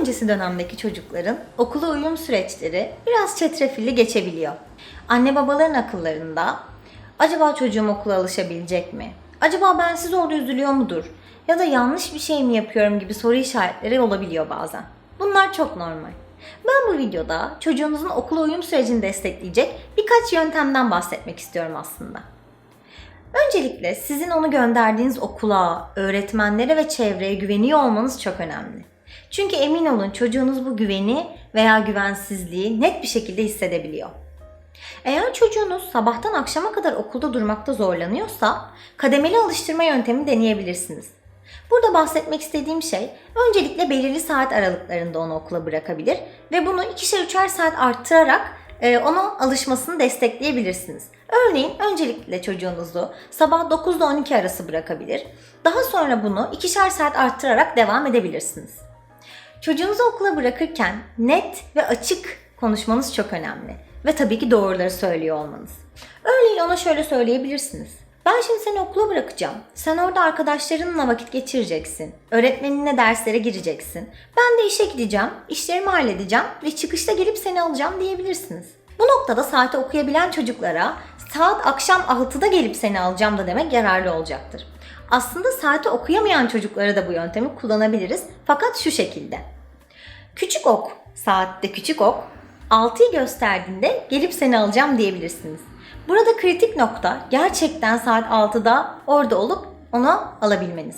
öncesi dönemdeki çocukların okula uyum süreçleri biraz çetrefilli geçebiliyor. Anne babaların akıllarında acaba çocuğum okula alışabilecek mi? Acaba bensiz orada üzülüyor mudur? Ya da yanlış bir şey mi yapıyorum gibi soru işaretleri olabiliyor bazen. Bunlar çok normal. Ben bu videoda çocuğunuzun okula uyum sürecini destekleyecek birkaç yöntemden bahsetmek istiyorum aslında. Öncelikle sizin onu gönderdiğiniz okula, öğretmenlere ve çevreye güveniyor olmanız çok önemli. Çünkü emin olun çocuğunuz bu güveni veya güvensizliği net bir şekilde hissedebiliyor. Eğer çocuğunuz sabahtan akşama kadar okulda durmakta zorlanıyorsa kademeli alıştırma yöntemi deneyebilirsiniz. Burada bahsetmek istediğim şey öncelikle belirli saat aralıklarında onu okula bırakabilir ve bunu ikişer üçer saat arttırarak e, ona alışmasını destekleyebilirsiniz. Örneğin öncelikle çocuğunuzu sabah 9 ile 12 arası bırakabilir. Daha sonra bunu ikişer saat arttırarak devam edebilirsiniz. Çocuğunuzu okula bırakırken net ve açık konuşmanız çok önemli. Ve tabii ki doğruları söylüyor olmanız. Örneğin ona şöyle söyleyebilirsiniz. Ben şimdi seni okula bırakacağım. Sen orada arkadaşlarınla vakit geçireceksin. Öğretmeninle derslere gireceksin. Ben de işe gideceğim, işlerimi halledeceğim ve çıkışta gelip seni alacağım diyebilirsiniz. Bu noktada saati okuyabilen çocuklara saat akşam 6'da gelip seni alacağım da demek yararlı olacaktır. Aslında saati okuyamayan çocuklara da bu yöntemi kullanabiliriz. Fakat şu şekilde. Küçük ok, saatte küçük ok, 6'yı gösterdiğinde gelip seni alacağım diyebilirsiniz. Burada kritik nokta gerçekten saat 6'da orada olup onu alabilmeniz.